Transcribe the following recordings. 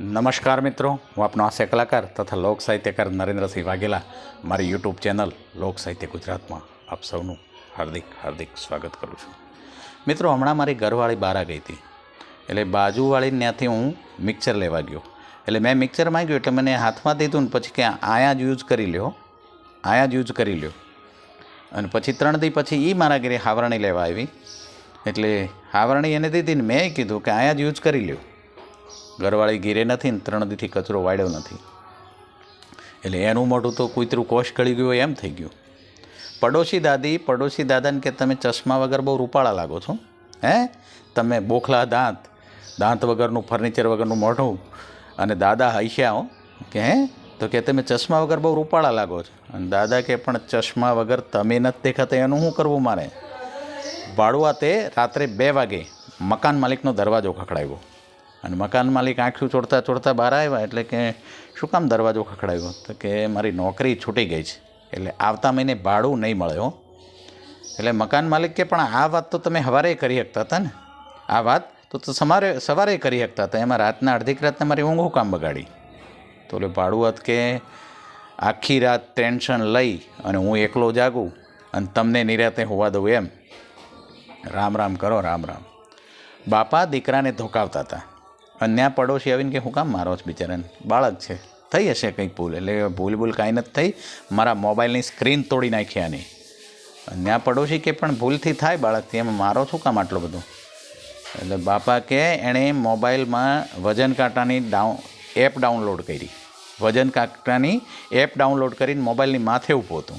નમસ્કાર મિત્રો, હું આપનો હાસ્ય કલાકાર તથા લોક સાહિત્યકાર નરેન્દ્રસિંહ વાઘેલા. મારી યુટ્યુબ ચેનલ લોક સાહિત્ય ગુજરાતમાં આપ સૌનું હાર્દિક હાર્દિક સ્વાગત કરું છું. મિત્રો, હમણાં મારી ઘરવાળી બહાર ગઈ હતી. એટલે બાજુવાળી ત્યાંથી હું મિક્સર લેવા ગયો. એટલે મેં મિક્સર માંગ્યું એટલે મને હાથમાં દીધું ને પછી કે આયા જ યુઝ કરી લ્યો, આયા જ યુઝ કરી લ્યો. અને પછી ત્રણ દી પછી એ મારા ઘરે હાવરણી લેવા આવી. એટલે હાવરણી એને દીધી ને મેં કીધું કે આયા જ યુઝ કરી લ્યો. ઘરવાળી ઘીરે નથી ને ત્રણ દીથી કચરો વાળ્યો નથી. એટલે એનું મોઢું તો કૂતરું કોષ ગળી ગયું એમ થઈ ગયું. પડોશી દાદી, પડોશી દાદાને કે તમે ચશ્મા વગર બહુ રૂપાળા લાગો છો? હે? તમે બોખલા દાંત દાંત વગરનું, ફર્નિચર વગરનું મોઢું અને દાદા હૈસ્યા હો, કે હે? તો કે તમે ચશ્મા વગર બહુ રૂપાળા લાગો છો. અને દાદા કે પણ ચશ્મા વગર તમે નથી દેખાતા, એનું શું કરવું મારે? ભાડુઆ તે રાત્રે બે વાગે મકાન માલિકનો દરવાજો ખખડાવ્યો. અને મકાન માલિક આંખું ચોડતા ચોડતા બહાર આવ્યા એટલે કે શું કામ દરવાજો ખખડાવ્યો? તો કે મારી નોકરી છૂટી ગઈ છે. એટલે આવતા મહિને ભાડું નહીં મળે હો. એટલે મકાન માલિક કે પણ આ વાત તો તમે સવારે કરી શકતા હતા ને? આ વાત તો તો સવારે કરી શકતા હતા. એમાં રાતના અડધી રાતને મારી ઊંઘું કામ બગાડી? તો એટલે હત કે આખી રાત ટેન્શન લઈ અને હું એકલો જાગું અને તમને નિરાતે હોવા દઉં એમ. રામ રામ કરો, રામ રામ. બાપા દીકરાને ધોકાવતા હતા. અન્ય પડોશી આવીને કે, હું કામ મારો જ બિચારાને? બાળક છે. થઈ હશે કંઈક ભૂલ. એટલે ભૂલ ભૂલ કાંઈ નથી થઈ. મારા મોબાઈલની સ્ક્રીન તોડી નાખી આની. ત્યાં પડોશી કે, પણ ભૂલથી થાય બાળકથી. એમાં મારો શું કામ આટલો બધો? એટલે બાપા કે, એણે મોબાઈલમાં વજન કાંટાની ડાઉન એપ ડાઉનલોડ કરી. વજન કાંટાની એપ ડાઉનલોડ કરીને મોબાઈલની માથે ઊભો હતો.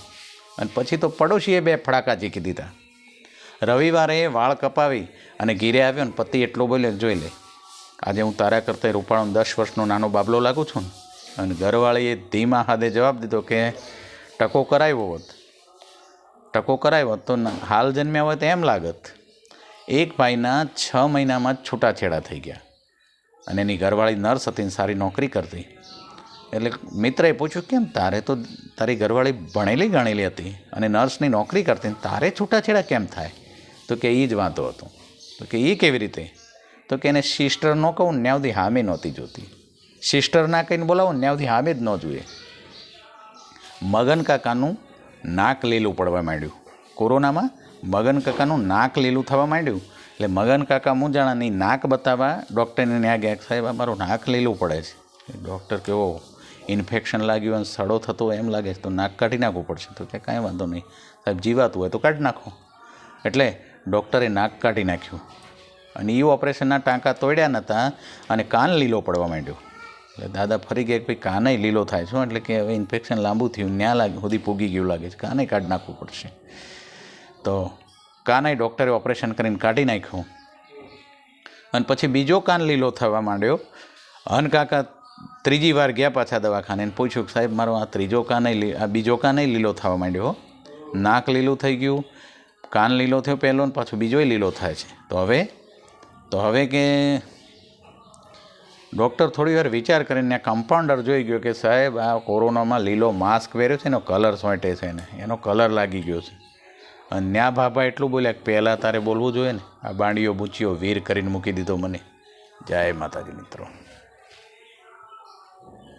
અને પછી તો પડોશીએ બે ફડાકા જીકી દીધા. રવિવારે વાળ કપાવી અને ઘીરે આવ્યો ને પતિ એટલો બોલ્યો, જોઈ લે આજે હું તારા કરતાં રૂપાળો દસ વર્ષનો નાનો બાબલો લાગુ છું ને? અને ઘરવાળીએ ધીમા હાથે જવાબ દીધો કે, ટકો કરાવ્યો હોત. ટકો કરાવ્યો હોત તો હાલ જન્મ્યા હોય તો એમ લાગત. એક ભાઈના છ મહિનામાં છૂટાછેડા થઈ ગયા. અને એની ઘરવાળી નર્સ હતી સારી નોકરી કરતી. એટલે મિત્રએ પૂછ્યું, કેમ તારે તો તારી ઘરવાળી ભણેલી ગણેલી હતી અને નર્સની નોકરી કરતી તારે છૂટાછેડા કેમ થાય? તો કે એ જ વાંધો હતો. તો કે એ કેવી રીતે? તો કે એને સિસ્ટર ન કહું ને ત્યાં સુધી હામી નહોતી જોતી. સિસ્ટર ના કહીને બોલાવો ને ત્યાં સુધી હામી જ ન જોઈએ મગન કાકાનું નાક લીલું પડવા માંડ્યું. કોરોનામાં મગન કાકાનું નાક લીલું થવા માંડ્યું. એટલે મગન કાકા મુંજાણાની નાક બતાવવા ડૉક્ટરને ત્યાં ગયા સાહેબ મારું નાક લીલું પડે છે. ડૉક્ટર કેવો ઇન્ફેક્શન લાગ્યું અને સડો થતો એમ લાગે તો નાક કાઢી નાખવું પડશે. તો કે, કાંઈ વાંધો નહીં. સાહેબ, જીવાતું હોય તો કાઢી નાખો. એટલે ડૉક્ટરે નાક કાઢી નાખ્યું. અને એ ઓપરેશનના ટાંકા તોડ્યા નહોતા અને કાન લીલો પડવા માંડ્યો. એટલે દાદા ફરી ગયા ભાઈ કાનય લીલો થાય છે એટલે કે હવે ઇન્ફેક્શન લાંબુ થયું, ન્યા લાગે સુધી પૂગી ગયું લાગે છે. કાને કાઢી નાખવું પડશે? તો કાનય ડૉક્ટરે ઓપરેશન કરીને કાઢી નાખ્યું. અને પછી બીજો કાન લીલો થવા માંડ્યો. અન કાકા ત્રીજી વાર ગયા પાછા દવાખાને પૂછ્યું કે સાહેબ, મારો આ ત્રીજો કાને આ બીજો કાને લીલો થવા માંડ્યો નાક લીલું થઈ ગયું, કાન લીલો થયો પહેલો ને પાછો બીજોય લીલો થાય છે. તો હવે તો હવે કે ડૉક્ટર થોડી વાર વિચાર કરીને કમ્પાઉન્ડર જોઈ ગયો કે સાહેબ, આ કોરોનામાં લીલો માસ્ક પહેર્યો છે એનો કલર સોંટે છે ને, એનો કલર લાગી ગયો છે. અને ન્યા ભાભા એટલું બોલ્યા કે પહેલાં તારે બોલવું જોઈએ ને, આ બાંડીઓ બૂચીઓ વીર કરીને મૂકી દીધો મને. જય માતાજી મિત્રો.